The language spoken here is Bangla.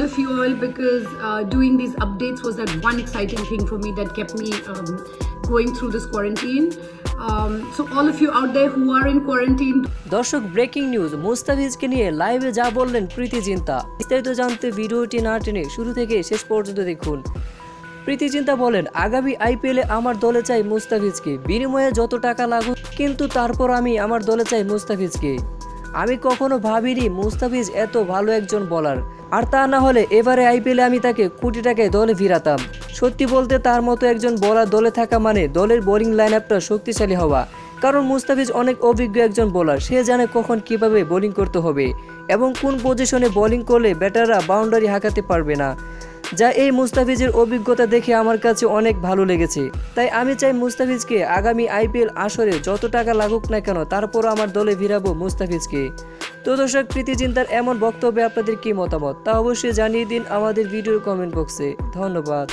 all of you all because uh, doing these updates was that one exciting thing for me that kept me um, going through this quarantine. Um, so, all of you out there who are in quarantine, দর্শক ব্রেকিং নিউজ মুস্তাফিজকে নিয়ে লাইভে যা বললেন প্রীতি চিন্তা বিস্তারিত জানতে ভিডিওটি না টেনে শুরু থেকে শেষ পর্যন্ত দেখুন প্রীতি চিন্তা বলেন আগামী আইপিএলে আমার দলে চাই মুস্তাফিজকে বিনিময়ে যত টাকা লাগুক কিন্তু তারপর আমি আমার দলে চাই মুস্তাফিজকে আমি কখনো ভাবিনি মুস্তাফিজ এত ভালো একজন বলার আর তা না হলে এবারে আইপিএলে আমি তাকে কোটি টাকায় দলে ফিরাতাম। সত্যি বলতে তার মতো একজন বলার দলে থাকা মানে দলের বোলিং লাইন আপটা শক্তিশালী হওয়া। কারণ মুস্তাফিজ অনেক অভিজ্ঞ একজন বোলার সে জানে কখন কীভাবে বোলিং করতে হবে এবং কোন পজিশনে বোলিং করলে ব্যাটাররা বাউন্ডারি হাঁকাতে পারবে না। যা এই মুস্তাফিজের অভিজ্ঞতা দেখে আমার কাছে অনেক ভালো লেগেছে। তাই আমি চাই মুস্তাফিজকে আগামী আইপিএল আসরে যত টাকা লাগুক না কেন, তারপরও আমার দলে ভিড়াবো মুস্তাফিজকে। তো দর্শক, প্রীতি চিন্তার এমন বক্তব্যে আপনাদের কী মতামত? তা অবশ্যই জানিয়ে দিন আমাদের ভিডিওর কমেন্ট বক্সে। ধন্যবাদ।